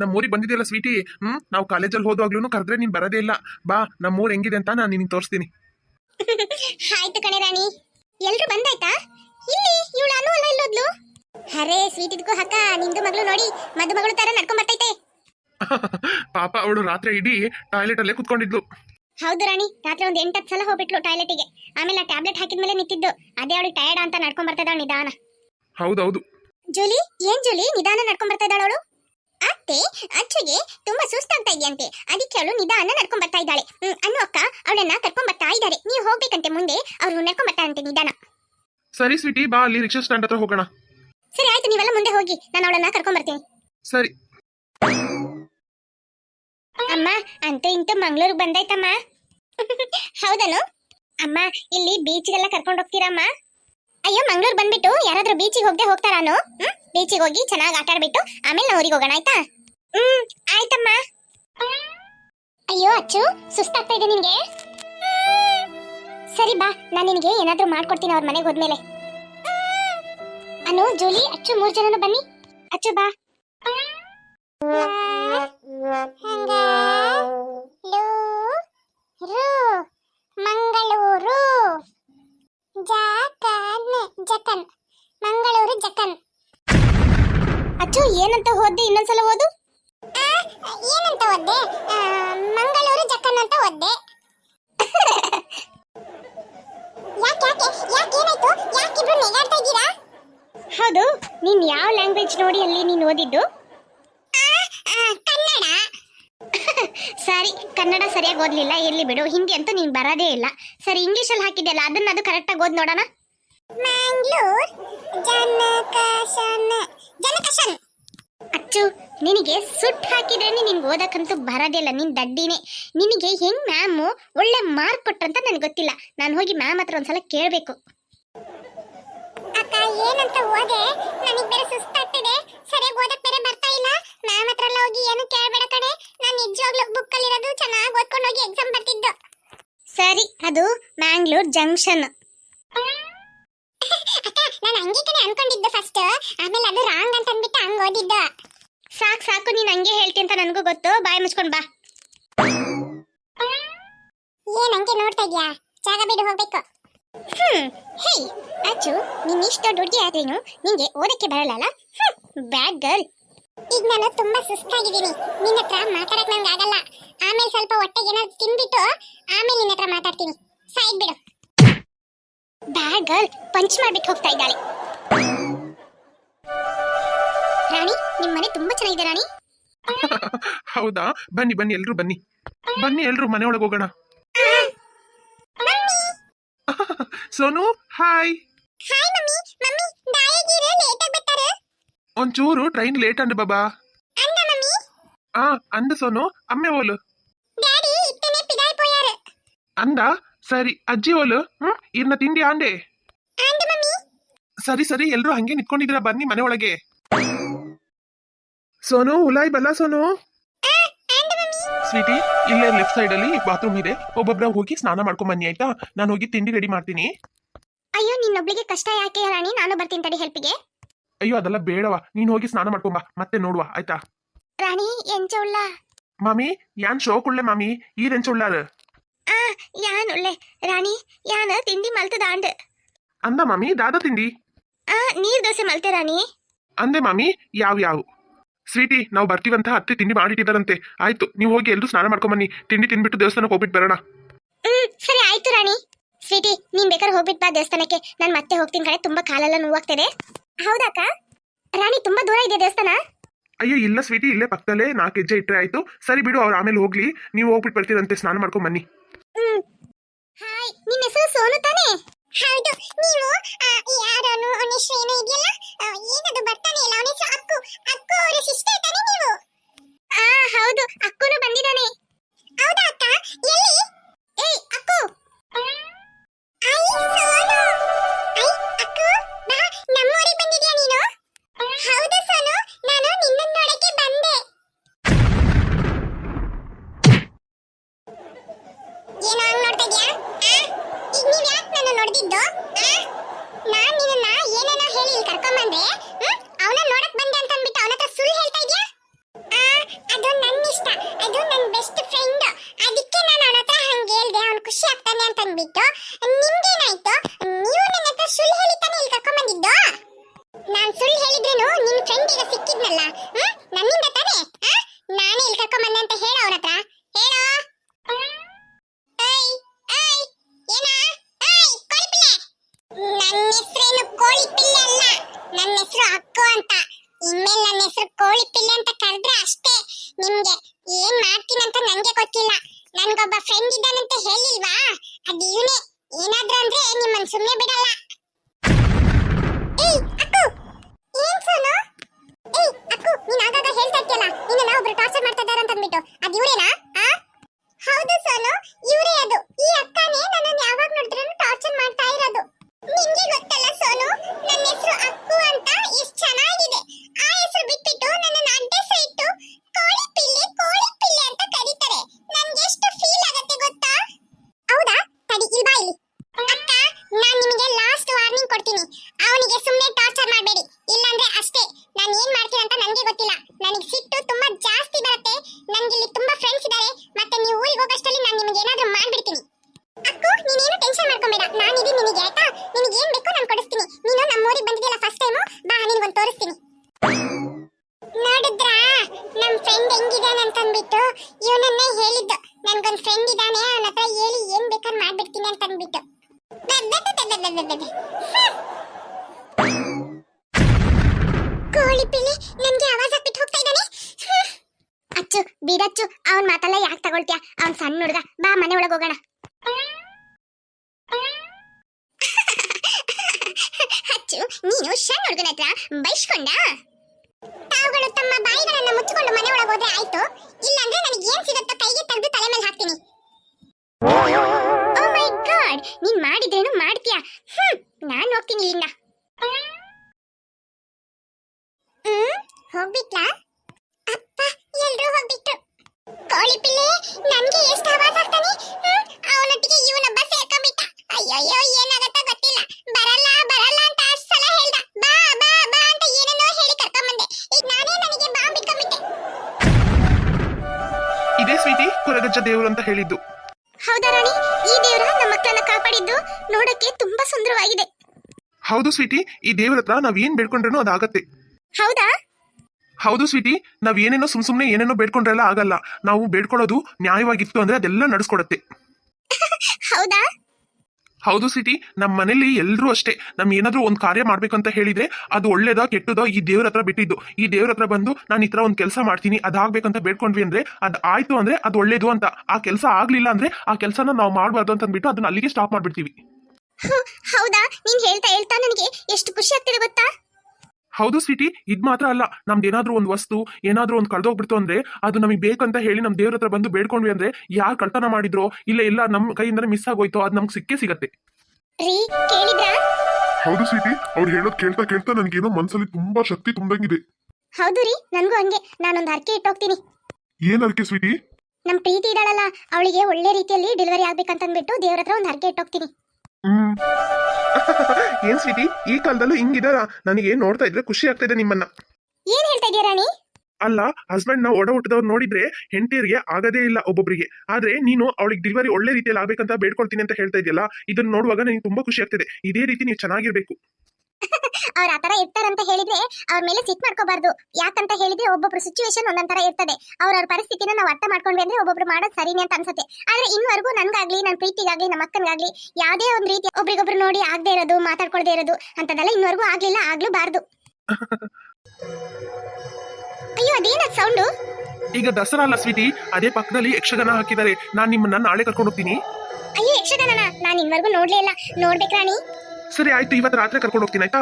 ನಮ್ಮ ಊರಿಗೆ ಬಂದಿದೆಯಲ್ಲ ಸ್ವೀಟಿ? ಹ್ಞೂ ನಾವು ಕಾಲೇಜಲ್ಲಿ ಹೋದಾಗ್ಲೂ ಕರೆದ್ರೆ ನೀನು ಬರೋದೇ ಇಲ್ಲ. ಬಾ ನಮ್ಮ ಊರ್ ಹೆಂಗಿದೆ ಅಂತ ನಾನು ನಿನಗೆ ತೋರಿಸ್ತೀನಿ. ಆಯ್ತು ಕಣೆ ರಾಣಿ. ಎಲ್ಲರೂ ಬಂದಾಯ್ತಾ? ಇಲ್ಲಿ ಇವಳು ಅನು ಅಲ್ಲ ಇಲ್ಲೋದ್ಲು ಅರೆ ಸ್ವೀಟ್ ಇದಕ್ಕೂ ಹಕ್ಕ. ನಿಂದು ಮಗಳು ನೋಡಿ ಮದುಮಗಳು ತರ ನಡ್ಕೊಂಡ್ ಬರ್ತೈತೆ ಪಾಪ ಅವಳು ರಾತ್ರಿ ಇಡೀ ಟಾಯ್ಲೆಟ್ ಅಲ್ಲೇ ಕುತ್ಕೊಂಡಿದ್ಲು. ಹೌದು ರಾಣಿ ರಾತ್ರಿ ಒಂದ್ ಹತ್ತು ಸಲ ಹೋಗ್ಬಿಟ್ಲು ಟಾಯ್ಲೆಟಿಗೆ. ಆಮೇಲೆ ಟ್ಯಾಬ್ಲೆಟ್ ಹಾಕಿದ್ಮೇಲೆ ನಿಂತಿದ್ದು. ಅದೇ ಅವಳು ಟಯರ್ಡ್ ಅಂತ ನಡ್ಕೊಂಡ್ ಬರ್ತಾ ನಿಧಾನ. ಹೌದೌದು. ಜೂಲಿ ಏನ್ ಜೂಲಿ? ನಿಧಾನ ನಡ್ಕೊಂಡ್ ಬರ್ತಾ ಇದ್ದಾಳು ಅವಳು? ಅತ್ತೆ ಅಚ್ಚುಗೆ ತುಂಬಾ ಸುಸ್ತಾಗ್ತಾ ಇದೆಯಂತೆ. ಅದಕ್ಕೆ ಅವಳು ನಿಧಾನ ನಡ್ಕೊಂಡ್ ಬರ್ತಾ ಇದ್ದಾಳೆ. ಅನ್ನು ಅಕ್ಕ ಅವಳನ್ನ ಕರ್ಕೊಂಡ್ ಬರ್ತಾ ಇದ್ದಾರೆ. ನೀವು ಹೋಗ್ಬೇಕಂತೆ ಮುಂದೆ ಅವ್ರು ನಡ್ಕೊಂಡ್ ಬರ್ತಾರಂತೆ ನಿಧಾನ. ಸರಿ ಸ್ವೀಟಿ ಬಾ ಅಲ್ಲಿ ರಿಕ್ಷಾ ಸ್ಟ್ಯಾಂಡ್ ಹತ್ರ ಹೋಗೋಣ. ಸರಿ ಆಯ್ತು ನೀವೆಲ್ಲ ಮುಂದೆ ಹೋಗಿ. ನಾನು ಅವಳನ್ನ ಕರ್ಕೊಂಡ್ ಬರ್ತೀನಿ. ಸರಿ. ಅಮ್ಮ ಅಂತೂ ಇಂತೂ ಮಂಗಳೂರಿಗೆ ಬಂದೈತಮ್ಮ ಹೌದನು? ಅಮ್ಮ ಇಲ್ಲಿ ಬೀಚ್ಗೆಲ್ಲ ಕರ್ಕೊಂಡು ಹೋಗ್ತೀರಮ್ಮ ಅಯ್ಯೋ, ಮಂಗ್ಳೂರ್ ಬಂದ್ಬಿಟ್ಟು ಯಾರಾದ್ರೂ ಬೀಚಿಗೆ ಹೋಗದೆ ಹೋಗ್ತಾರಾನು? ಹ್ಮ್? ಬೀಚಿಗೆ ಹೋಗಿ ಚೆನ್ನಾಗಿ ಆಟ ಆಡ್ಬಿಟ್ಟು ಆಮೇಲೆ ನಾವು ಊರಿಗೆ ಹೋಗೋಣ, ಆಯ್ತಾ? ಹ್ಮ್, ಆಯ್ತಮ್ಮ. ಅಯ್ಯೋ, ಅಚ್ಚು, ಸುಸ್ತಾಗ್ತಾ ಇದೆ ನಿನ್ಗೆ? ಸರಿ ಬಾ, ನಾನು ನಿನಗೆ ಏನಾದ್ರೂ ಮಾಡ್ಕೊಡ್ತೀನಿ ಅವ್ರ ಮನೆಗೆ ಹೋದ್ಮೇಲೆ. ಅನು, ಜೂಲಿ, ಅಚ್ಚು ಮೂರ್ ಜನನು ಬನ್ನಿ. ಅಚ್ಚು, ಬಾ ಮಂಗಳೂರು ಜಕನ್ ಜಕನ್ ಮಂಗಳೂರು ಜಕನ್ ಅಚ್ಚು ಏನಂತ ಓದ್ದೆ ಇನ್ನೊಂದ್ಸಲ ಓದು ಏನಂತ ಓದ್ದೆ ಮಂಗಳೂರು ಜಕನ್ ಅಂತ ಓದ್ದೆ ಯಾಕೆ ಯಾಕೆ ಯಾಕೆ ಏನಾಯ್ತು ಯಾಕಿಬ್ರು ನೆಗಾಡ್ತಾ ಇದ್ದೀರಾ ಹೌದು ನೀನ್ ಯಾವ ಲ್ಯಾಂಗ್ವೇಜ್ ನೋಡಿ ಅಲ್ಲಿ ನೀನು ಓದಿದ್ದು? ಕನ್ನಡ. ಸರಿ ಕನ್ನಡ ಸರಿಯಾಗಿ ಓದ್ಲಿಲ್ಲ. ಎಲ್ಲಿ ಬಿಡು ಹಿಂದಿ ಅಂತೂ ನೀನ್ ಬರೋದೇ ಇಲ್ಲ. ಸರಿ ಇಂಗ್ಲಿಷ್ ಅಲ್ಲಿ ಹಾಕಿದ್ಯಲ್ಲ ಅದನ್ನ ಅದು ಕರೆಕ್ಟ್ ಆಗಿ ಓದ್ ನೋಡೋಣ. ಮ್ಯಾಂಗ್ಳೂರ್ ಜನಕಶನ್ ಜನಕಶನ್ ಅಚ್ಚು ನಿನಗೆ ಸುಟ್ಟು ಹಾಕಿದ್ರೆ ನಿನ್ಗೆ ಓದಕ್ಕಂತೂ ಬರೋದಿಲ್ಲ ನಿನ್ ದಡ್ಡಿನೇ. ನಿನಗೆ ಹೆಂಗ್ ಮ್ಯಾಮು ಒಳ್ಳೆ ಮಾರ್ಕ್ ಕೊಟ್ರಂತ ನನಗೆ ಗೊತ್ತಿಲ್ಲ. ನಾನು ಹೋಗಿ ಮ್ಯಾಮ್ ಹತ್ರ ಒಂದ್ಸಲ ಕೇಳಬೇಕು. ಅಕ್ಕ ಏನಂತ ಓದೆ? ನನಗೆ ಬೇರೆ ಸುಸ್ತಾಗ್ತಿದೆ. ಸರಿಯಾಗಿ ಓದಕ್ ಬೇರೆ ಬರ್ತಾ ಇಲ್ಲ. ಮ್ಯಾಮ್ ಹತ್ರ ಎಲ್ಲ ಹೋಗಿ ಏನು ಕೇಳಬೇಡ ಕಣೆ. ನಾನು ನಿಜವಾಗ್ಲೂ ಬುಕ್ ಅಲ್ಲಿ ಇರೋದು ಚೆನ್ನಾಗಿ ಓದ್ಕೊಂಡು ಹೋಗಿ ಎಕ್ಸಾಮ್ ಬರ್ತಿದ್ದು. ಸರಿ ಅದು ಮ್ಯಾಂಗ್ಳೂರ್ ಜಂಕ್ಷನ್. ಅಕ್ಕ ನಾನು ಹಂಗೆ ಕಣೆ ಅನ್ಕೊಂಡಿದ್ದೆ ಫಸ್ಟ್ ಆಮೇಲೆ ಅದು ರಾಂಗ್ ಅಂತ ಅಂದ್ಬಿಟ್ಟು ಹಂಗ್ ಓದಿದ್ದ. ಸಾಕು ಸಾಕು ನೀನು ಹಂಗೆ ಹೇಳ್ತಿ ಅಂತ ನನಗೂ ಗೊತ್ತು. ಬಾಯಿ ಮುಚ್ಕೊಂಡ್ ಬಾ. ಏನ್ ಹಂಗೆ ನೋಡ್ತಾ ಇದ್ಯಾ ಜಾಗ ಬಿಡು ಹೋಗ್ಬೇಕು. ಹ್ಮ್. ಹೇ ಅಚ್ಚು ನೀನ್ ಇಷ್ಟು ದೊಡ್ಡ ಹುಡುಗಿ ಆದ್ರೇನು ನಿಂಗೆ ಓದಕ್ಕೆ ಬರಲ್ಲ ಬ್ಯಾಡ್ ಗರ್ಲ್. ಈಗ ನಾನು ತುಂಬಾ ಸುಸ್ತಾಗಿದ್ದೀನಿ. ನಿನ್ನ ಹತ್ರ ಮಾತಾಡಕ್ ನಂಗೆ ಆಗಲ್ಲ. ಆಮೇಲೆ ಸ್ವಲ್ಪ ಹೊಟ್ಟೆಗೆ ಏನಾದ್ರು ತಿನ್ಬಿಟ್ಟು ಆಮೇಲೆ ನಿನ್ನ ಹತ್ರ ಮಾತಾಡ್ತೀನಿ. ಸೈಡ್ ಬಿಡು. ಬ್ಯಾಡ್ ಗರ್ಲ್ ಪಂಚ್ ಮಾಡ್ಬಿಟ್ಟು ಹೋಗ್ತಾ ಇದ್ದಾಳೆ. ರಾಣಿ ನಿಮ್ಮ ಮನೆ ತುಂಬಾ ಚೆನ್ನಾಗಿದೆ ರಾಣಿ. ಹೌದಾ? ಬನ್ನಿ ಬನ್ನಿ ಎಲ್ರು ಬನ್ನಿ. ಬನ್ನಿ ಎಲ್ರು ಮನೆ ಒಳಗೆ ಹೋಗೋಣ. Sonu hi hi mummy mummy ದಾಯಿಗಿರೆ late ಆಗಿ ಬರ್ತಾರೆ ಒಂಚೂರು ಟ್ರೈನ್ ಲೇಟ್ ಅಂಡ್ ಬಾಬಾ ಅಂದ ಮಮ್ಮಿ ಆ ಅಂದ ಸೋನು ಅಮ್ಮೆ ಓಲು ಡ್ಯಾಡಿ ಇತ್ತನೆ ಪಿದಾಯ್ ಪೋಯಾರು ಅಂದ ಸರಿ ಅಜ್ಜಿ ಓಲು ಹ್ಮ್ ಇರ್ನ ತಿಂಡಿ ಆಂಡೆ ಅಂದ ಮಮ್ಮಿ ಸರಿ ಸರಿ ಎಲ್ರು ಹಂಗೆ ನಿಂತ್ಕೊಂಡಿದ್ದೀರಾ ಬನ್ನಿ ಮನೆ ಒಳಗೆ ಸೋನು ಉಲಾಯ್ ಬಲ್ಲ ಸೋನು ಅಂದ ಮಮ್ಮಿ ಸ್ವೀಟಿ. ಇಲ್ಲೇ ಲೆಫ್ಟ್ ಸೈಡ್ ಅಲ್ಲಿ ಬಾತ್ರೂಮ್ ಇದೆ. ಒಬ್ಬೊಬ್ರ ಹೋಗಿ ಸ್ನಾನ ಮಾಡ್ಕೊಂಡ್ ಬನ್ನಿ ಆಯ್ತಾ? ನಾನು ಹೋಗಿ ತಿಂಡಿ ರೆಡಿ ಮಾಡ್ತೀನಿ. ಅಯ್ಯೋ ನಿನ್ನೊಬ್ಳಿಗೆ ಕಷ್ಟ ಯಾಕೆ ರಾಣಿ ನಾನು ಬರ್ತೀನಿ ತಡಿ ಹೆಲ್ಪಿಗೆ ಅಯ್ಯೋ ಅದೆಲ್ಲ ಬೇಡವ. ನೀನ್ ಹೋಗಿ ಸ್ನಾನ ಮಾಡ್ಕೊಂಬ. ಮತ್ತೆ ನೋಡುವ ಆಯ್ತಾ? ರಾಣಿ ಎಂಚುಳ್ಳ ಮಾಮಿ ಯಾನ್ ಶೋಕುಳ್ಳೆ ಮಾಮಿ? ಈ ರೆಂಚುಳ್ಳಾರು ಆ ಯಾನ್ ಉಳ್ಳೆ. ರಾಣಿ ಯಾನ ತಿಂಡಿ ಮಲ್ತ ದಾಂಡ ಅಂದ ಮಾಮಿ ದಾದ ತಿಂಡಿ. ಆ ನೀರ್ ದೋಸೆ ಮಲ್ತೆ ರಾಣಿ. ಅಂದೆ ಮಾಮಿ ಯಾವ ಯಾವ್ ಸ್ವೀಟಿ ನಾವು ಬರ್ತೀವಂತ ಅತ್ತೆ ತಿಂಡಿ ಮಾಡಿಟ್ಟಿದ್ದಾರಂತೆ. ಆಯ್ತು ನೀವು ಹೋಗಿ ಎಲ್ಲರೂ ಸ್ನಾನ ಮಾಡ್ಕೊಂಬನ್ನಿ. ತಿಂಡಿ ತಿನ್ಬಿಟ್ಟು ದೇವಸ್ಥಾನಕ್ಕೆ ಹೋಗ್ಬಿಟ್ಟು ಬರೋಣ. ಹ್ಮ್ ಸರಿ ಆಯ್ತು ರಾಣಿ. ಸ್ವೀಟಿ ನೀನ್ ಬೇಕಾದ್ರೆ ಹೋಗ್ಬಿಟ್ ಬಾ ದೇವಸ್ಥಾನಕ್ಕೆ. ನಾನು ಮತ್ತೆ ಹೋಗ್ತೀನಿ ಕಡೆ ತುಂಬಾ ಕಾಲೆಲ್ಲ ನೋವಾಗ್ತಿದೆ. ಹೌದಾಕ ರಾಣಿ ತುಂಬಾ ದೂರ ಇದೆ ದೇವಸ್ಥಾನ? ಅಯ್ಯೋ ಇಲ್ಲ ಸ್ವೀಟಿ ಇಲ್ಲೇ ಪಕ್ಕದಲ್ಲೇ ನಾಲ್ಕು ಹೆಜ್ಜೆ ಇಟ್ಟರೆ ಆಯ್ತು. ಸರಿ ಬಿಡು ಅವ್ರು ಆಮೇಲೆ ಹೋಗ್ಲಿ. ನೀವು ಹೋಗ್ಬಿಟ್ಟು ಬರ್ತೀರಂತೆ ಸ್ನಾನ ಮಾಡ್ಕೊಂಡ್ ಬನ್ನಿ ಹ್ಮ್. ಹಾಯ್ ನಿನ್ನ ಹೆಸರು ಸೋನು ತಾನೇ? ಹೌದು ಅದು ನನ್ನ ಇಷ್ಟ ಅದು ನನ್ನ ಬೆಸ್ಟ್ ಫ್ರೆಂಡ್ ಅದಕ್ಕೆ ನಾನು ಅವನ ಹತ್ರ ಹಂಗೆ ಹೇಳ್ದೆ, ಅವ್ನು ಖುಷಿ ಆಗ್ತಾನೆ ಅಂತ ಅಂದ್ಬಿಟ್ಟು ನಿಮ್ಗೇನಾಯ್ತು? ನೀವು ನನ್ನ ಹತ್ರ ಸುಳ್ಳು ಹೇಳಿ ತಾನೆ ಇಲ್ಲಿ ಕರ್ಕೊಂಡ್ಬಂದಿದ್ದು ನಾನು ಸುಳ್ಳು ಹೇಳಿದ್ರೇನು ನಿನ್ನ ಫ್ರೆಂಡ್ ಈಗ ಸಿಕ್ಕಿದ್ನಲ್ಲ ನನ್ನಿಂದ ತಾನೇ ನಾನೇ ಇಲ್ಲಿ ಕರ್ಕೊಂಡ್ಬಂದೆ ಅಂತ ಹೇಳ ಅವ್ರ ಹತ್ರ. ನನ್ನ ಕೋಳಿ ಅಲ್ಲ, ನನ್ನ ಹೆಸರು ಅಕ್ಕು ಅಂತ. ಇನ್ಮೇಲೆ ನನ್ನ ಹೆಸರು ಕೋಳಿ ಪಿಲ್ಲೆ ಅಂತ ಕರೆದ್ರೆ ಅಷ್ಟೇ. ನಿಮ್ಗೆ ಏನ್ ಮಾಡ್ತೀನಂತ ನಂಗೆ ಗೊತ್ತಿಲ್ಲ. ನನ್ಗೊಬ್ಬ ಫ್ರೆಂಡ್ ಇದ್ದಾನಂತ ಹೇಳಿಲ್ವಾ? ಅದ್ ಇವನೇ. ಏನಾದ್ರೂ ಅಂದ್ರೆ ನಿಮ್ಮನ್ ಸುಮ್ನೆ ಬಿಡಲ್ಲ. ಇದಾನೆ ಅವನ ಹತ್ರ ಹೇಳಿ ಏನ್ ಬೇಕಾದ್ರೆ ಮಾಡ್ಬಿಡ್ತೀನಿ ಅಂತ ಅಂದ್ಬಿಟ್ಟು. ಕೋಳಿ ಪಿಲ್ಲಿ ನನ್ಗೆ ಆವಾಜ್ ಹಾಕ್ಬಿಟ್ಟು ಹೋಗ್ತಾ ಇದ್ದಾನೆ. ಅಚ್ಚು ಬಿಡಚ್ಚು ಅವನ್ ಮಾತೆಲ್ಲ ಯಾಕೆ ತಗೊಳ್ತೀಯ? ಅವನ್ ಸಣ್ಣ ಹುಡುಗ. ಬಾ, ಮನೆ ಒಳಗೆ ಹೋಗೋಣ. ಅಚ್ಚು, ನೀನು ಸಣ್ಣ ಹುಡುಗನ ಹತ್ರ ಬೈಸ್ಕೊಂಡ? ತಾವುಗಳು ತಮ್ಮ ಬಾಯಿಗಳನ್ನ ಮುಚ್ಚಿಕೊಂಡು ಮನೆ ಒಳಗೆ ಹೋದ್ರೆ ಆಯ್ತು. ಇಲ್ಲಾಂದ್ರೆ ನನಗೆ ಏನ್ ಸಿಗುತ್ತೋ ಕೈಗೆ ತೆಗೆದು ತಲೆ ಮೇಲೆ ಹಾಕ್ತೀನಿ. ಓ ಮೈ ಗಾಡ್ ನೀನ್ ಮಾಡಿದ್ರೇನು ಮಾಡ್ತೀಯಾ? ಹ್ಮ್, ನಾನ್ ಹೋಗ್ತೀನಿ ಇಲ್ಲಿಂದ. ಹ್ಮ್, ಹೋಗ್ಬಿಟ್ಲಾ? ಅಪ್ಪ, ಎಲ್ರೂ ಹೋಗ್ಬಿಟ್ರು. ಕೋಳಿ ಪಿಲ್ಲೆ ನನ್ಗೆ ಎಷ್ಟು ಆವಾಸ ಆಗ್ತಾನೆ? ಅವನೊಟ್ಟಿಗೆ ಇವನೊಬ್ಬ ಸೇರ್ಕೊಂಡ್ಬಿಟ್ಟ. ಅಯ್ಯಯ್ಯೋ, ಏನಾಗತ್ತ ಗೊತ್ತಿಲ್ಲ. ಬರಲ್ಲ ಬರಲ್ಲ ಅಂತ ಅಷ್ಟು ಸಲ ಹೇಳ್ದ. ಬಾ ಬಾ ಬಾ ಅಂತ ಏನೇನೋ ಹೇಳಿ ಕರ್ಕೊಂಬಂದೆ. ಈಗ ನಾನೇ ನನಗೆ ಬಾ ಬಿಟ್ಕೊಂಡ್ಬಿಟ್ಟೆ ಇದೇ ಸ್ವೀಟಿ ಕೊರಗಜ್ಜ ದೇವರು ಅಂತ ಹೇಳಿದ್ದು. ಹೌದಾ ರಾಣಿ? ಈ ದೇವರ ನಮ್ಮ ಮಕ್ಕಳನ್ನ ಕಾಪಾಡಿದ್ದು ನೋಡಕ್ಕೆ ತುಂಬಾ ಸುಂದರವಾಗಿದೆ. ಹೌದು ಸ್ವೀಟಿ ಈ ದೇವ್ರ ಹತ್ರ ನಾವ್ ಏನ್ ಬೇಡ್ಕೊಂಡ್ರೇನು ಅದಾಗತ್ತೆ. ಹೌದಾ? ಹೌದು ಸ್ವೀಟಿ ನಾವ್ ಏನೇನೋ ಸುಮ್ ಸುಮ್ನೆ ಏನೇನೋ ಬೇಡ್ಕೊಂಡ್ರೆಲ್ಲ ಆಗಲ್ಲ. ನಾವು ಬೇಡ್ಕೊಳ್ಳೋದು ನ್ಯಾಯವಾಗಿತ್ತು ಅಂದ್ರೆ ಅದೆಲ್ಲ ನಡೆಸ್ಕೊಡತ್ತೆ. ಹೌದಾ? ಹೌದು ಸಿಟಿ ನಮ್ಮ ಮನೇಲಿ ಎಲ್ಲರೂ ಅಷ್ಟೇ. ನಮ್ಗೆ ಏನಾದ್ರೂ ಒಂದು ಕಾರ್ಯ ಮಾಡ್ಬೇಕಂತ ಹೇಳಿದ್ರೆ ಅದು ಒಳ್ಳೇದೋ ಕೆಟ್ಟದೋ ಈ ದೇವ್ರ ಹತ್ರ ಬಿಟ್ಟಿದ್ದು. ಈ ದೇವ್ರ ಹತ್ರ ಬಂದು ನಾನು ಈ ತರ ಒಂದು ಕೆಲಸ ಮಾಡ್ತೀನಿ ಅದಾಗ್ಬೇಕಂತ ಬೇಡ್ಕೊಂಡ್ವಿ ಅಂದ್ರೆ ಅದು ಆಯ್ತು ಅಂದ್ರೆ ಅದು ಒಳ್ಳೇದು ಅಂತ. ಆ ಕೆಲಸ ಆಗಲಿಲ್ಲ ಅಂದ್ರೆ ಆ ಕೆಲಸನ ನಾವು ಮಾಡಬಾರ್ದು ಅಂತ ಅಂದ್ಬಿಟ್ಟು ಅದನ್ನ ಅಲ್ಲಿಗೆ ಸ್ಟಾಪ್ ಮಾಡ್ಬಿಡ್ತೀವಿ. ಹೌದಾ? ನೀನು ಹೇಳ್ತಾ ಹೇಳ್ತಾ ನನಗೆ ಎಷ್ಟು ಖುಷಿ ಆಗ್ತಿದೆ ಗೊತ್ತಾ? ಹೌದು ಸಿಟಿ ಇದ್ ಮಾತ್ರ ಅಲ್ಲ. ನಮ್ದು ಏನಾದ್ರು ಒಂದು ವಸ್ತು ಏನಾದ್ರೂ ಒಂದು ಕಳ್ದೋಗ್ಬಿಡ್ತು ಅಂದ್ರೆ ಅದು ನಮಗೆ ಬೇಕಂತ ಹೇಳಿ ನಮ್ ದೇವ್ರ ಹತ್ರ ಬಂದು ಬೇಡ್ಕೊಂಡ್ವಿ ಅಂದ್ರೆ ಯಾರು ಕಳ್ತನ ಮಾಡಿದ್ರೋ ಇಲ್ಲ ಇಲ್ಲ ನಮ್ಮ ಕೈಯಿಂದ ಮಿಸ್ ಆಗೋಯ್ತೋ ಅದು ನಮ್ಗೆ ಸಿಕ್ಕೇ ಸಿಗತ್ತೆ. ರೀ ಕೇಳಿದ್ರಾ? ಹೌದು ಸ್ವೀಟಿ ಅವ್ರು ಹೇಳೋದ್ ಕೇಳ್ತಾ ಕೇಳ್ತಾ ನನಗೇನೋ ಮನಸ್ಸಲ್ಲಿ ತುಂಬಾ ಶಕ್ತಿ ತುಂಬಂಗಿದೆ ಹೌದು ರೀ ನನ್ಗೂ ಹಂಗೆ. ನಾನೊಂದು ಹರಕೆ ಇಟ್ಟೋಗ್ತೀನಿ. ಏನ್ ಅರ್ಕೆ ಸ್ವೀಟಿ? ನಮ್ಮ ಪ್ರೀತಿ ಇದ್ದಾಳಲ್ಲ ಅವಳಿಗೆ ಒಳ್ಳೆ ರೀತಿಯಲ್ಲಿ ಡೆಲಿವರಿ ಆಗ್ಬೇಕಂತ ಅಂದ್ಬಿಟ್ಟು ದೇವ್ರ ಹತ್ರ ಒಂದು ಹರಕೆ ಇಟ್ಟೋಗ್ತೀನಿ. ಹ್ಮ್. ಏನ್ ಸಿಟಿ ಈ ಕಾಲದಲ್ಲೂ ಹಿಂಗಿದಾರ? ನನಗೆ ನೋಡ್ತಾ ಇದ್ರೆ ಖುಷಿ ಆಗ್ತಾ ಇದೆ ನಿಮ್ಮನ್ನ. ಏನ್ ಹೇಳ್ತಾ ಇದೀಯ ರಾಣಿ? ಅಲ್ಲ ಹಸ್ಬೆಂಡ್ನ ಒಡ ಹುಟ್ಟದವ್ರು ನೋಡಿದ್ರೆ ಹೆಂಡತಿಯರಿಗೆ ಆಗದೇ ಇಲ್ಲ ಒಬ್ಬೊಬ್ಬರಿಗೆ ಆದ್ರೆ ನೀನು ಅವಳಿಗೆ ಡೆಲಿವರಿ ಒಳ್ಳೆ ರೀತಿಯಲ್ಲಿ ಆಗ್ಬೇಕಂತ ಬೇಡ್ಕೊಳ್ತೀನಿ ಅಂತ ಹೇಳ್ತಾ ಇದೆಯಲ್ಲ ಇದನ್ನ ನೋಡುವಾಗ ನನಗೆ ತುಂಬಾ ಖುಷಿ ಆಗ್ತಿದೆ. ಇದೇ ರೀತಿ ನೀವು ಚೆನ್ನಾಗಿರ್ಬೇಕು. ಅವ್ರ ಆತರ ಇರ್ತಾರಂತ ಹೇಳಿದ್ರೆ ಅವ್ರ ಮೇಲೆ ಸಿಟ್ ಮಾಡ್ಕೋಬಾರ್ದು. ಯಾಕಂತ ಹೇಳಿದ್ರೆ ಒಬ್ಬೊಬ್ರು ಸಿಚುವೇಶನ್ ಒಂದೊಂದರ ಇರ್ತದೆ ಇರ್ತದೆ. ಅವ್ರ ಪರಿಸ್ಥಿತಿನ ನಾವು ಅರ್ಥ ಮಾಡ್ಕೊಂಡ್ವಿ ಅಂದ್ರೆ ಒಬ್ಬೊಬ್ರು ಮಾಡೋದು ಸರಿನೇ ಅಂತ ಅನ್ಸುತ್ತೆ. ಆದ್ರೆ ಇನ್ನವರೆಗೂ ನನ್ಗಾಗ್ಲಿ ನನ್ನ ಪ್ರೀತಿಗಾಗ್ಲಿ ನಮ್ಮ ಅಕ್ಕನಿಗಾಗ್ಲಿ ಯಾವ್ದೇ ಒಂದು ರೀತಿ ಒಬ್ರಿಗೊಬ್ರು ನೋಡಿ ಆಗದೆ ಇರೋದು ಮಾತಾಡ್ಕೊಳ್ದೇ ಇರೋದು ಅಂತದೆಲ್ಲ ಇನ್ನವರೆಗೂ ಆಗ್ಲಿಲ್ಲ ಆಗ್ಲೂಬಾರ್ದು ಅಯ್ಯೋ ಅದೇನ ಸೌಂಡು ಈಗ ದಸರಾ ಅಲ್ಲ ಸ್ವೀಟಿ? ಅದೇ ಪಕ್ಕದಲ್ಲಿ ಯಕ್ಷಗಾನ ಹಾಕಿದ್ದಾರೆ. ನಾನ್ ನಿಮ್ಮನ್ನ ನಾಳೆ ಕರ್ಕೊಂಡು ಹೋಗ್ತೀನಿ. ಅಯ್ಯೋ ಯಕ್ಷಗಾನ ನಾನು ಇನ್ನವರೆಗೂ ನೋಡ್ಲೇ ಇಲ್ಲ. ನೋಡ್ಬೇಕು ರಾಣಿ. ಸರಿ ಆಯ್ತು ಇವತ್ತು ರಾತ್ರಿ ಕರ್ಕೊಂಡು ಹೋಗ್ತೀನಿ ಆಯ್ತಾ?